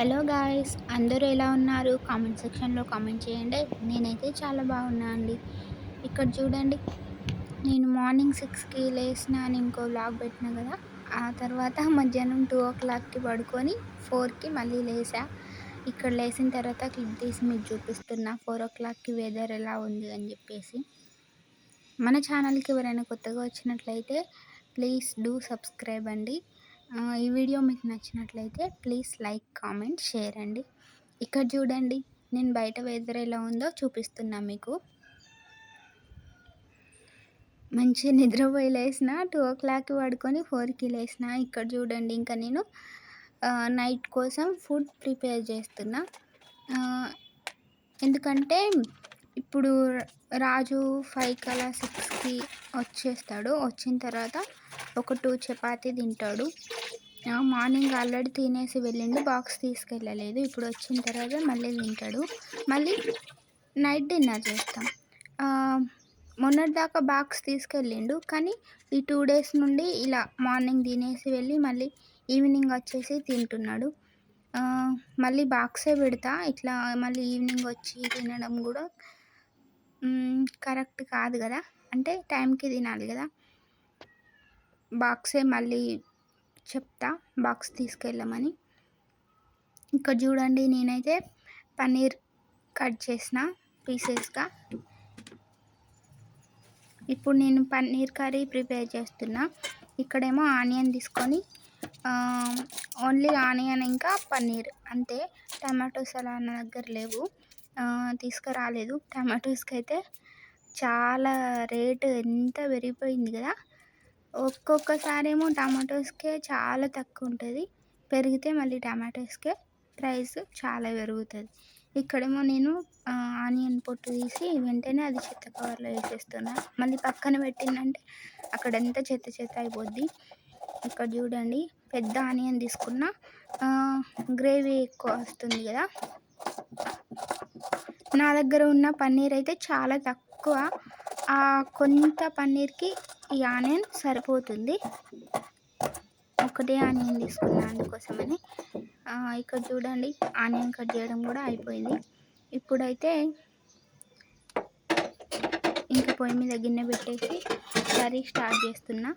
Hello guys అందరూ ఎలా ఉన్నారు? కామెంట్ సెక్షన్లో కామెంట్ చేయండి. నేనైతే చాలా బాగున్నా అండి. ఇక్కడ చూడండి నేను మార్నింగ్ సిక్స్కి లేచిన అని ఇంకో బ్లాగ్ పెట్టిన కదా ఆ తర్వాత మధ్యాహ్నం టూ ఓ క్లాక్కి పడుకొని ఫోర్కి మళ్ళీ లేసా. ఇక్కడ లేచిన తర్వాత క్లిప్ తీసి మీకు చూపిస్తున్నా ఫోర్ ఓ క్లాక్కి వెదర్ ఎలా ఉంది అని చెప్పేసి. మన ఛానల్కి ఎవరైనా కొత్తగా వచ్చినట్లయితే ప్లీజ్ డూ సబ్స్క్రైబ్ అండి. ఈ వీడియో మీకు నచ్చినట్లయితే ప్లీజ్ లైక్ కామెంట్ షేర్ అండి. ఇక్కడ చూడండి నేను బయట వెదర్ ఎలా ఉందో చూపిస్తున్నా మీకు. మంచి నిద్రపోయి లేసిన టూ ఓ క్లాక్ పడుకొని ఫోర్కి లేసిన ఇక్కడ చూడండి ఇంకా నేను నైట్ కోసం ఫుడ్ ప్రిపేర్ చేస్తున్నా. ఎందుకంటే ఇప్పుడు రాజు ఫైవ్ కలా సిక్స్కి వచ్చేస్తాడు. వచ్చిన తర్వాత ఒక టూ చపాతీ తింటాడు. మార్నింగ్ ఆల్రెడీ తినేసి వెళ్ళిండు బాక్స్ తీసుకెళ్ళలేదు. ఇప్పుడు వచ్చిన తర్వాత మళ్ళీ తింటాడు. మళ్ళీ నైట్ డిన్నర్ చేస్తాం. మొన్నటి దాకా బాక్స్ తీసుకెళ్ళిండు కానీ ఈ టూ డేస్ నుండి ఇలా మార్నింగ్ తినేసి వెళ్ళి మళ్ళీ ఈవినింగ్ వచ్చేసి తింటున్నాడు. మళ్ళీ బాక్సే పెడతా ఇట్లా మళ్ళీ ఈవినింగ్ వచ్చి తినడం కూడా కరెక్ట్ కాదు కదా. అంటే టైంకి తినాలి కదా. బాక్సే మళ్ళీ చెప్తా. బాక్స్ తీసుకెళ్ళమని. ఇక్కడ చూడండి నేనైతే పన్నీర్ కట్ చేసిన పీసెస్గా. ఇప్పుడు నేను పన్నీర్ కర్రీ ప్రిపేర్ చేస్తున్నా. ఇక్కడేమో ఆనియన్ తీసుకొని ఓన్లీ ఆనియన్ ఇంకా పన్నీర్. అంతే. టమాటోస్ అలా నా దగ్గర లేవు. తీసుకురాలేదు. టమాటోస్కి అయితే చాలా రేటు ఎంత పెరిగిపోయింది కదా. ఒక్కొక్కసారి ఏమో టమాటోస్కే చాలా తక్కువ ఉంటుంది పెరిగితే మళ్ళీ టమాటోస్కే ప్రైస్ చాలా పెరుగుతుంది. ఇక్కడేమో నేను ఆనియన్ పొట్టు తీసి వెంటనే అది చెత్త కవర్లో వేసేస్తున్నా. మళ్ళీ పక్కన పెట్టిందంటే అక్కడంతా చెత్త చెత్త అయిపోద్ది. ఇక్కడ చూడండి పెద్ద ఆనియన్ తీసుకున్న గ్రేవీ ఎక్కువ వస్తుంది కదా. నా దగ్గర ఉన్న పన్నీర్ అయితే చాలా తక్కువ. కొంత పన్నీర్కి ఈ ఆనియన్ సరిపోతుంది. ఒకటే ఆనియన్ తీసుకున్నాను అందుకోసమని. ఇక్కడ చూడండి ఆనియన్ కట్ చేయడం కూడా అయిపోయింది. ఇప్పుడైతే ఇంకా పొయ్యి మీద గిన్నె పెట్టేసి కర్రీ స్టార్ట్ చేస్తున్నా.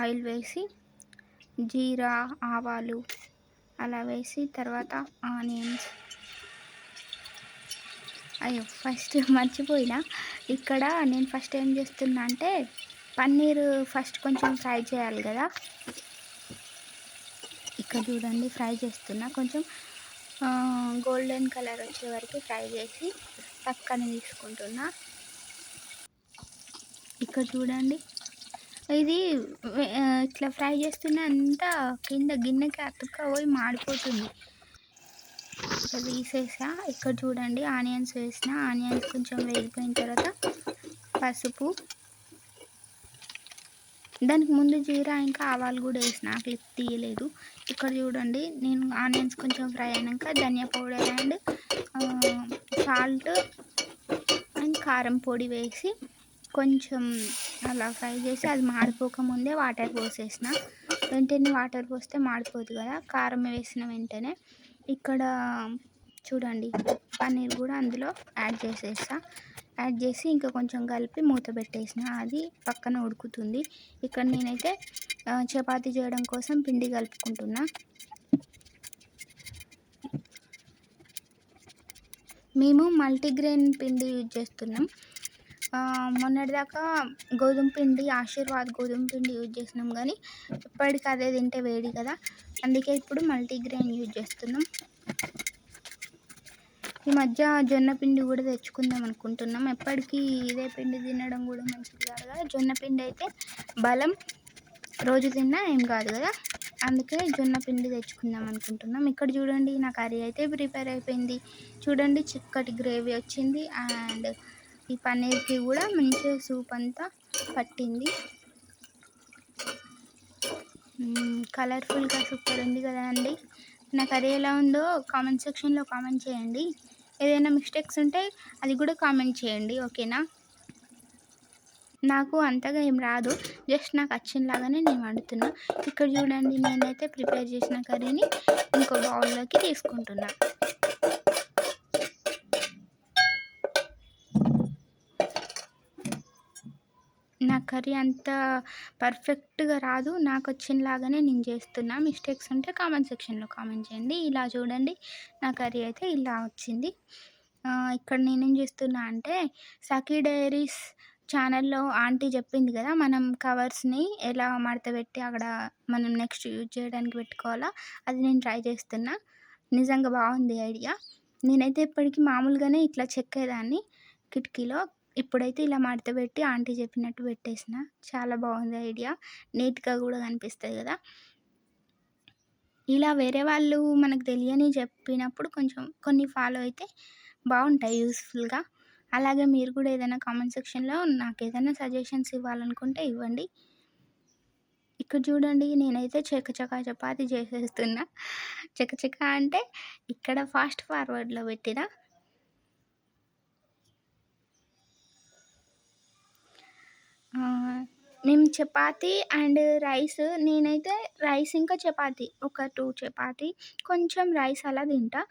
ఆయిల్ వేసి జీరా ఆవాలు అలా వేసి తర్వాత ఆనియన్స్ అయ్యో ఫస్ట్ మర్చిపోయినా. ఇక్కడ నేను ఫస్ట్ ఏం చేస్తున్నా అంటే పన్నీర్ ఫస్ట్ కొంచెం ఫ్రై చేయాలి కదా. ఇక్కడ చూడండి ఫ్రై చేస్తున్నా. కొంచెం గోల్డెన్ కలర్ వచ్చే వరకు ఫ్రై చేసి పక్కన తీసుకుంటున్నా. ఇక్కడ చూడండి. ఇది ఇట్లా ఫ్రై చేస్తున్న అంతా కింద గిన్నెకి అతుక్కపోయి మాడిపోతుంది. ఇట్లా తీసేసా. ఇక్కడ చూడండి ఆనియన్స్ వేసిన. ఆనియన్స్ కొంచెం వేగిపోయిన తర్వాత పసుపు. దానికి ముందు జీరా ఇంకా ఆవాలు కూడా వేసిన. క్లిప్ తీయలేదు. ఇక్కడ చూడండి నేను ఆనియన్స్ కొంచెం ఫ్రై అయినాక dhania powder and salt and కారం పొడి వేసి కొంచెం అలా ఫ్రై చేసి అది మాడిపోకముందే వాటర్ పోసేసిన. వెంటనే వాటర్ పోస్తే మాడిపోదు కదా. కారం వేసిన వెంటనే ఇక్కడ చూడండి పన్నీర్ కూడా అందులో యాడ్ చేసేస్తా యాడ్ చేసి ఇంకా కొంచెం కలిపి మూత పెట్టేసిన. అది పక్కన ఉడుకుతుంది. ఇక్కడ నేనైతే చపాతీ చేయడం కోసం పిండి కలుపుకుంటున్నా. మేము మల్టీగ్రెయిన్ పిండి యూజ్ చేస్తున్నాం. మొన్నటిదాకా గోధుమ పిండి ఆశీర్వాద్ గోధుమ పిండి యూజ్ చేసినాం కానీ ఎప్పటికీ అదే తింటే వేడి కదా. అందుకే ఇప్పుడు మల్టీగ్రెయిన్ యూజ్ చేస్తున్నాం. ఈ మధ్య జొన్న పిండి కూడా తెచ్చుకుందాం అనుకుంటున్నాం. ఎప్పటికీ ఇదే పిండి తినడం కూడా మంచిది కాదు కదా. జొన్న పిండి అయితే బలం రోజు తిన్నా ఏం కాదు కదా. అందుకే జొన్న పిండి తెచ్చుకుందాం అనుకుంటున్నాం. ఇక్కడ చూడండి నా కర్రీ అయితే ప్రిపేర్ అయిపోయింది. చూడండి చిక్కటి గ్రేవీ వచ్చింది. అండ్ ఈ పన్నీర్కి కూడా మంచిగా సూప్ అంతా పట్టింది. కలర్ఫుల్గా సూపర్ ఉంది కదా అండి. నా కర్రీ ఎలా ఉందో కామెంట్ సెక్షన్లో కామెంట్ చేయండి. ఏదైనా మిస్టేక్స్ ఉంటే అది కూడా కామెంట్ చేయండి ఓకేనా? నాకు అంతగా ఏం రాదు జస్ట్ నాకు వచ్చినలాగానే నేను వండుతున్నా. ఇక్కడ చూడండి నేనైతే ప్రిపేర్ చేసిన కర్రీని ఇంకో బౌల్లోకి తీసుకుంటున్నా నా కర్రీ అంత పర్ఫెక్ట్గా రాదు. నాకు వచ్చినలాగానే నేను చేస్తున్నా. మిస్టేక్స్ ఉంటే కామెంట్ సెక్షన్లో కామెంట్ చేయండి. ఇలా చూడండి. నా కర్రీ అయితే ఇలా వచ్చింది. ఇక్కడ నేనేం చేస్తున్నా అంటే సఖీ డైరీస్ ఛానల్లో ఆంటీ చెప్పింది కదా మనం కవర్స్ని ఎలా మడతపెట్టి అక్కడ మనం నెక్స్ట్ యూజ్ చేయడానికి పెట్టుకోవాలా అది నేను ట్రై చేస్తున్నా. నిజంగా బాగుంది ఐడియా. నేనైతే ఇప్పటికీ మామూలుగానే ఇట్లా చెక్కేదాన్ని కిటికీలో. ఇప్పుడైతే ఇలా మడత పెట్టి ఆంటీ చెప్పినట్టు పెట్టేసిన. చాలా బాగుంది ఐడియా. నీట్గా కూడా కనిపిస్తుంది కదా. ఇలా వేరే వాళ్ళు మనకు తెలియని చెప్పినప్పుడు కొంచెం కొన్ని ఫాలో అయితే బాగుంటాయి యూస్ఫుల్గా. అలాగే మీరు కూడా ఏదైనా కామెంట్ సెక్షన్లో నాకు ఏదైనా సజెషన్స్ ఇవ్వాలనుకుంటే ఇవ్వండి. ఇక్కడ చూడండి నేనైతే చకచకా చపాతి చేసేస్తున్నా. చకచకా అంటే ఇక్కడ ఫాస్ట్ ఫార్వర్డ్లో పెట్టిన మేము చపాతి అండ్ రైస్ నేనైతే రైస్ ఇంకా చపాతి ఒక టూ చపాతి కొంచెం రైస్ అలా తింటా.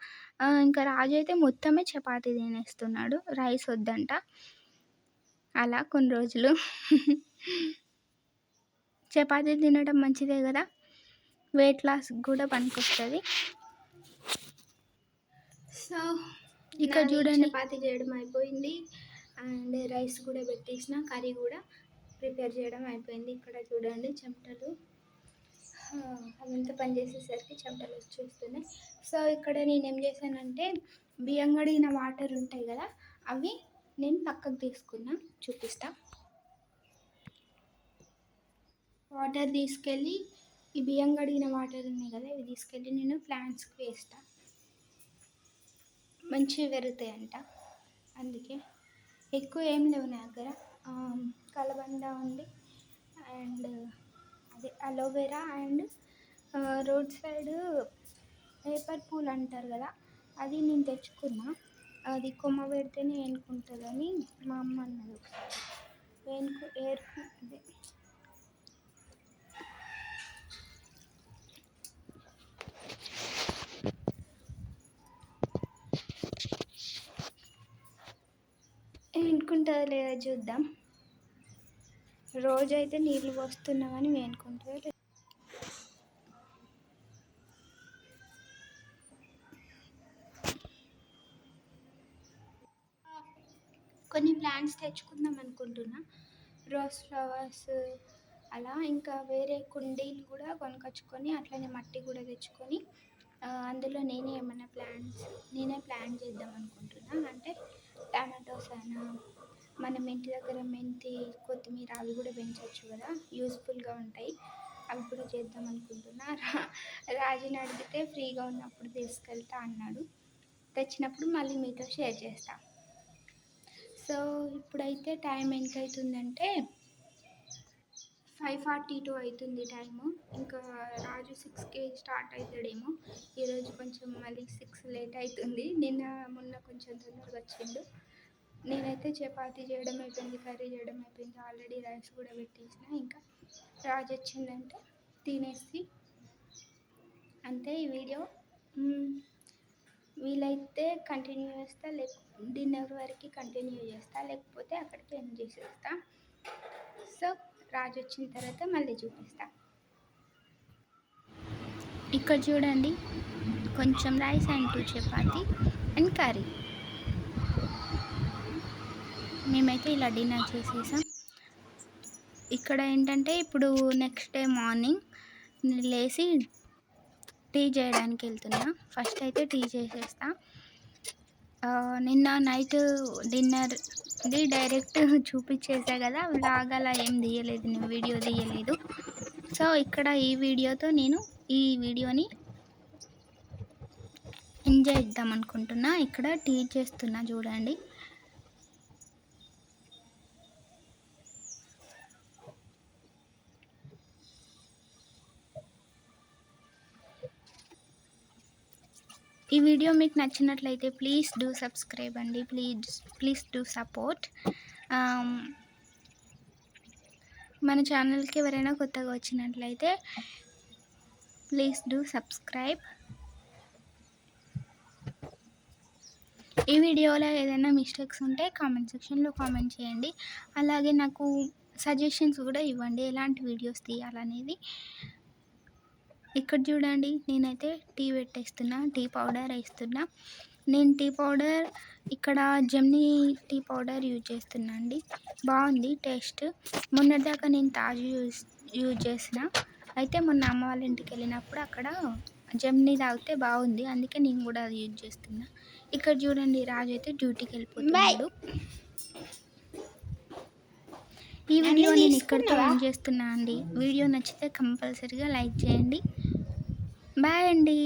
ఇంకా రాజు అయితే మొత్తమే చపాతి తినేస్తున్నాడు రైస్ వద్దంట. అలా కొన్ని రోజులు. చపాతీ తినడం మంచిదే కదా? వెయిట్ లాస్ కూడా పనికొస్తుంది. సో ఇక్కడ చూడండి. చపాతీ చేయడం అయిపోయింది. అండ్ రైస్ కూడా పెట్టేసిన కర్రీ కూడా. ప్రిపేర్ చేయడం అయిపోయింది. ఇక్కడ చూడండి చెమటలు. అదంతా పని చేసేసరికి చెమటలు వచ్చేస్తున్నాయి. సో ఇక్కడ నేను ఏం చేశానంటే బియ్యం కడిగిన వాటర్ ఉంటాయి కదా అవి నేను పక్కకు తీసుకున్నా చూపిస్తా. వాటర్ తీసుకెళ్ళి ఈ బియ్యం కడిగిన వాటర్ ఉన్నాయి కదా ఇవి తీసుకెళ్ళి నేను ప్లాంట్స్కి వేస్తా. మంచిగా పెరుగుతాయంట అందుకే. ఎక్కువ ఏం లేవు నా దగ్గర. కలబంద ఉంది. అండ్ అదే aloe vera and road side paper pool అంటారు కదా అది నేను తెచ్చుకున్నా. అది కొమ్మ పెడితేనే ఏనుకుంటుందని మా అమ్మ అన్నది ఒకసారి. ఏనుకు ఏరుకు అదే. ఏనుకుంటుందో లేదో చూద్దాం. రోజైతే నీళ్ళు పోస్తున్నామని వేనుకుంటారు కొన్ని ప్లాంట్స్ తెచ్చుకుందాం అనుకుంటున్నా. రోజ్ ఫ్లవర్స్ అలా ఇంకా వేరే కుండీలు కూడా కొనుకొచ్చుకొని అట్లనే మట్టి కూడా తెచ్చుకొని అందులో నేనే ఏమైనా ప్లాంట్స్ నేనే ప్లాంట్ చేద్దాం అనుకుంటున్నా. అంటే టమాటోస్ అయినా మనం ఇంటి దగ్గర మెంతి కొత్తిమీర అవి కూడా పెంచవచ్చు కదా. యూస్ఫుల్గా ఉంటాయి. అవి కూడా చేద్దాం అనుకుంటున్నా. రాజుని అడిగితే ఫ్రీగా ఉన్నప్పుడు తీసుకెళ్తా అన్నాడు. తెచ్చినప్పుడు మళ్ళీ మీతో షేర్ చేస్తా. సో ఇప్పుడైతే టైం ఎంత అవుతుందంటే ఫైవ్ ఫార్టీ టూ అవుతుంది టైము. ఇంకా రాజు సిక్స్కి స్టార్ట్ అవుతాడేమో ఈరోజు కొంచెం మళ్ళీ సిక్స్ లేట్ అవుతుంది నిన్న మొన్న కొంచెం తొందరగా వచ్చిండు. నేనైతే చపాతీ చేయడం అయిపోయింది కర్రీ చేయడం అయిపోయింది. ఆల్రెడీ రైస్ కూడా పెట్టేసిన. ఇంకా రాజు వచ్చిందంటే తినేసి అంతే ఈ వీడియో. వీలైతే కంటిన్యూ చేస్తా. లేక డిన్నర్ వరకు కంటిన్యూ చేస్తా. లేకపోతే అక్కడికి ఎండ్ చేసేస్తా సో రాజు వచ్చిన తర్వాత మళ్ళీ చూపిస్తా. ఇక్కడ చూడండి. కొంచెం rice and two chapati and curry మేమైతే ఇలా డిన్నర్ చేసేసాం. ఇక్కడ ఏంటంటే ఇప్పుడు నెక్స్ట్ డే మార్నింగ్ లేచి టీ చేయడానికి వెళ్తున్నా. ఫస్ట్ అయితే టీ చేసేస్తా. నిన్న నైట్ డిన్నర్ది డైరెక్ట్ చూపించేసా కదా. వ్లాగ్ అలా ఏం తీయలేదు నేను వీడియో తీయలేదు. సో ఇక్కడ ఈ వీడియోతో నేను ఈ వీడియోని ఎంజాయ్ చేద్దాం అనుకుంటున్నా. ఇక్కడ టీ చేస్తున్నా చూడండి. ఈ వీడియో మీకు నచ్చినట్లయితే ప్లీజ్ డూ సబ్స్క్రైబ్ అండి. Please please do support. మన ఛానల్కి ఎవరైనా కొత్తగా వచ్చినట్లయితే ప్లీజ్ డూ సబ్స్క్రైబ్. ఈ వీడియోలో ఏదైనా మిస్టేక్స్ ఉంటే కామెంట్ సెక్షన్లో కామెంట్ చేయండి. అలాగే నాకు సజెషన్స్ కూడా ఇవ్వండి. ఎలాంటి వీడియోస్ తీయాలనేది. ఇక్కడ చూడండి నేనైతే టీ పెట్టేస్తున్నా టీ పౌడర్ వేస్తున్నా. నేను టీ పౌడర్ ఇక్కడ జమ్నీ టీ పౌడర్ యూజ్ చేస్తున్నా అండి. బాగుంది టేస్ట్. మొన్నటిదాకా నేను తాజు యూజ్ యూజ్ చేసిన. అయితే మొన్న అమ్మ వాళ్ళ ఇంటికి వెళ్ళినప్పుడు అక్కడ జమ్నీ తాగితే బాగుంది అందుకే నేను కూడా అది యూజ్ చేస్తున్నా. ఇక్కడ చూడండి రాజు అయితే డ్యూటీకి వెళ్ళిపోతున్నాడు. ఈ వీడియో నేను ఇక్కడితో ఎండ్ చేస్తున్నా అండి. వీడియో నచ్చితే కంపల్సరీగా లైక్ చేయండి. బాయ్ అండి.